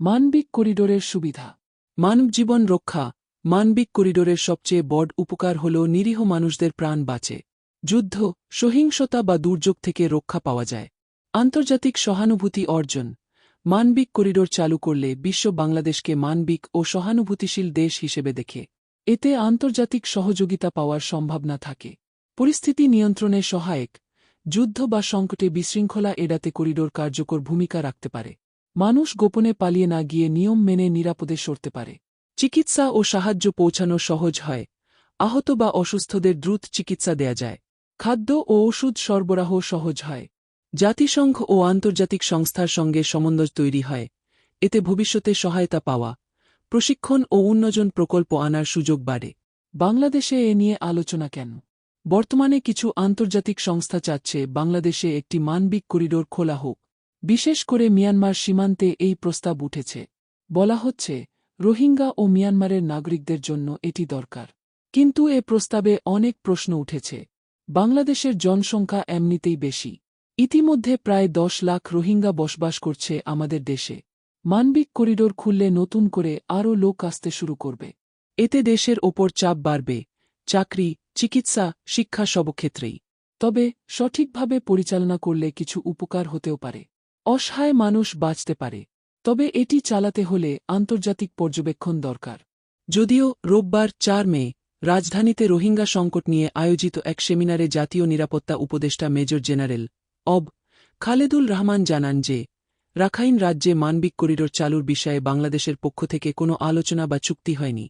মানবিক করিডোরের সুবিধা। মানব জীবন রক্ষা মানবিক করিডোরের সবচেয়ে বড় উপকার হল নিরীহ মানুষদের প্রাণ বাঁচে। যুদ্ধ, সহিংসতা বা দুর্যোগ থেকে রক্ষা পাওয়া যায়। আন্তর্জাতিক সহানুভূতি অর্জন। মানবিক করিডোর চালু করলে বিশ্ব বাংলাদেশকে মানবিক ও সহানুভূতিশীল দেশ হিসেবে দেখে। এতে আন্তর্জাতিক সহযোগিতা পাওয়ার সম্ভাবনা থাকে। পরিস্থিতি নিয়ন্ত্রণে সহায়ক। যুদ্ধ বা সংকটে বিশৃঙ্খলা এড়াতে করিডোর কার্যকর ভূমিকা রাখতে পারে। মানুষ গোপনে পালিয়ে না গিয়ে নিয়ম মেনে নিরাপদে সরতে পারে। চিকিৎসা ও সাহায্য পৌঁছানো সহজ হয়। আহত বা অসুস্থদের দ্রুত চিকিৎসা দেয়া যায়। খাদ্য ও ওষুধ সরবরাহ সহজ হয়। জাতিসংঘ ও আন্তর্জাতিক সংস্থার সঙ্গে সমন্বয় তৈরি হয়। এতে ভবিষ্যতে সহায়তা পাওয়া, প্রশিক্ষণ ও উন্নয়ন প্রকল্প আনার সুযোগ বাড়ে। বাংলাদেশে এ নিয়ে আলোচনা কেন? বর্তমানে কিছু আন্তর্জাতিক সংস্থা চাচ্ছে বাংলাদেশে একটি মানবিক করিডোর খোলা হোক। বিশেষ করে মিয়ানমার সীমান্তে এই প্রস্তাব উঠেছে। বলা হচ্ছে, রোহিঙ্গা ও মিয়ানমারের নাগরিকদের জন্য এটি দরকার। কিন্তু এ প্রস্তাবে অনেক প্রশ্ন উঠেছে। বাংলাদেশের জনসংখ্যা এমনিতেই বেশি। ইতিমধ্যে প্রায় দশ লাখ রোহিঙ্গা বসবাস করছে আমাদের দেশে। মানবিক করিডোর খুললে নতুন করে আরও লোক আসতে শুরু করবে। এতে দেশের ওপর চাপ বাড়বে, চাকরি, চিকিৎসা, শিক্ষা সবক্ষেত্রেই। তবে সঠিকভাবে পরিচালনা করলে কিছু উপকার হতেও পারে। অসহায় মানুষ বাঁচতে পারে, তবে এটি চালাতে হলে আন্তর্জাতিক পর্যবেক্ষণ দরকার। যদিও রোববার চার মে, রাজধানীতে রোহিঙ্গা সংকট নিয়ে আয়োজিত এক সেমিনারে জাতীয় নিরাপত্তা উপদেষ্টা মেজর জেনারেল অব খালেদুল রহমান জানান যে, রাখাইন রাজ্যে মানবিক করিডোর চালুর বিষয়ে বাংলাদেশের পক্ষ থেকে কোনো আলোচনা বা চুক্তি হয়নি।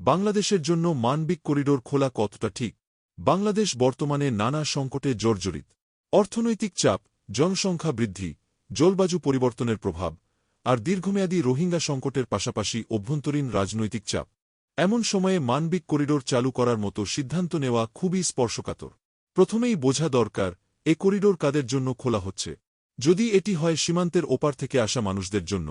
বাংলাদেশের জন্য মানবিক করিডোর খোলা কতটা ঠিক? বাংলাদেশ বর্তমানে নানা সংকটে জর্জরিত। অর্থনৈতিক চাপ, জনসংখ্যা বৃদ্ধি জলবায়ু পরিবর্তনের প্রভাব আর দীর্ঘমেয়াদী রোহিঙ্গা সংকটের পাশাপাশি অভ্যন্তরীণ রাজনৈতিক চাপ। এমন সময়ে মানবিক করিডোর চালু করার মতো সিদ্ধান্ত নেওয়া খুবই স্পর্শকাতর। প্রথমেই বোঝা দরকার, এ করিডোর কাদের জন্য খোলা হচ্ছে। যদি এটি হয় সীমান্তের ওপার থেকে আসা মানুষদের জন্য,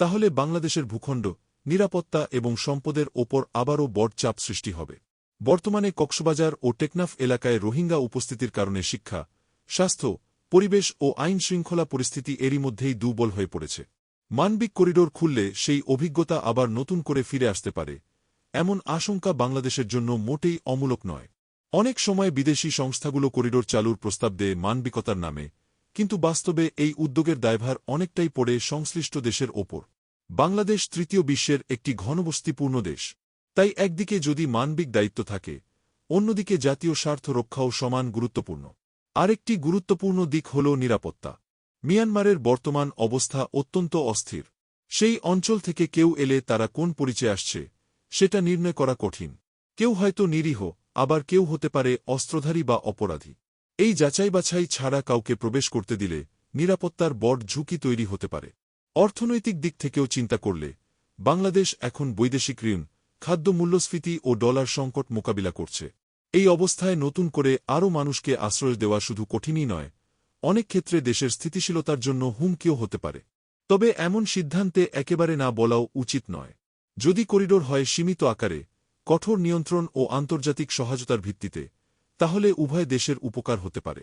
তাহলে বাংলাদেশের ভূখণ্ড, নিরাপত্তা এবং সম্পদের ওপর আবারও বড় চাপ সৃষ্টি হবে। বর্তমানে কক্সবাজার ও টেকনাফ এলাকায় রোহিঙ্গা উপস্থিতির কারণে শিক্ষা, স্বাস্থ্য পরিবেশ ও আইন শৃঙ্খলা পরিস্থিতি এরই মধ্যেই দুর্বল হয়ে পড়েছে। মানবিক করিডোর খুললে সেই অভিজ্ঞতা আবার নতুন করে ফিরে আসতে পারে। এমন আশঙ্কা বাংলাদেশের জন্য মোটেই অমূলক নয়। অনেক সময় বিদেশি সংস্থাগুলো করিডোর চালুর প্রস্তাব দেয় মানবিকতার নামে, কিন্তু বাস্তবে এই উদ্যোগের দায়ভার অনেকটাই পড়ে সংশ্লিষ্ট দেশের ওপর। বাংলাদেশ তৃতীয় বিশ্বের একটি ঘনবস্তিপূর্ণ দেশ। তাই একদিকে যদি মানবিক দায়িত্ব থাকে, অন্যদিকে জাতীয় স্বার্থ রক্ষাও সমান গুরুত্বপূর্ণ। আরেকটি গুরুত্বপূর্ণ দিক হল নিরাপত্তা। মিয়ানমারের বর্তমান অবস্থা অত্যন্ত অস্থির। সেই অঞ্চল থেকে কেউ এলে তারা কোন পরিচয় আসছে, সেটা নির্ণয় করা কঠিন। কেউ হয়তো নিরীহ, আবার কেউ হতে পারে অস্ত্রধারী বা অপরাধী। এই যাচাই বাছাই ছাড়া কাউকে প্রবেশ করতে দিলে নিরাপত্তার বড় ঝুঁকি তৈরি হতে পারে। অর্থনৈতিক দিক থেকেও চিন্তা করলে বাংলাদেশ এখন বৈদেশিক ঋণ খাদ্য মূল্যস্ফীতি ও ডলার সংকট মোকাবিলা করছে। এই অবস্থায় নতুন করে আরও মানুষকে আশ্রয় দেওয়া শুধু কঠিনই নয়, অনেক ক্ষেত্রে দেশের স্থিতিশীলতার জন্য হুমকিও হতে পারে। তবে এমন সিদ্ধান্তে একেবারে না বলাও উচিত নয়। যদি করিডোর হয় সীমিত আকারে, কঠোর নিয়ন্ত্রণ ও আন্তর্জাতিক সহায়তার ভিত্তিতে, তাহলে উভয় দেশের উপকার হতে পারে।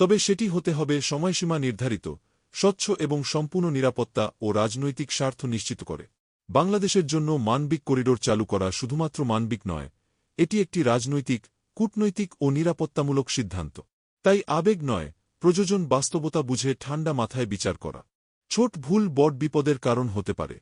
তবে সেটি হতে হবে সময়সীমা নির্ধারিত, স্বচ্ছ এবং সম্পূর্ণ নিরাপত্তা ও রাজনৈতিক স্বার্থ নিশ্চিত করে। বাংলাদেশের জন্য মানবিক করিডোর চালু করা শুধুমাত্র মানবিক নয়, এটি একটি রাজনৈতিক কূটনৈতিক ও নিরাপত্তামূলক সিদ্ধান্ত। তাই আবেগ নয়, প্রযোজন বাস্তবতা বুঝে ঠান্ডা মাথায় বিচার করা। ছোট ভুল বড় বিপদের কারণ হতে পারে।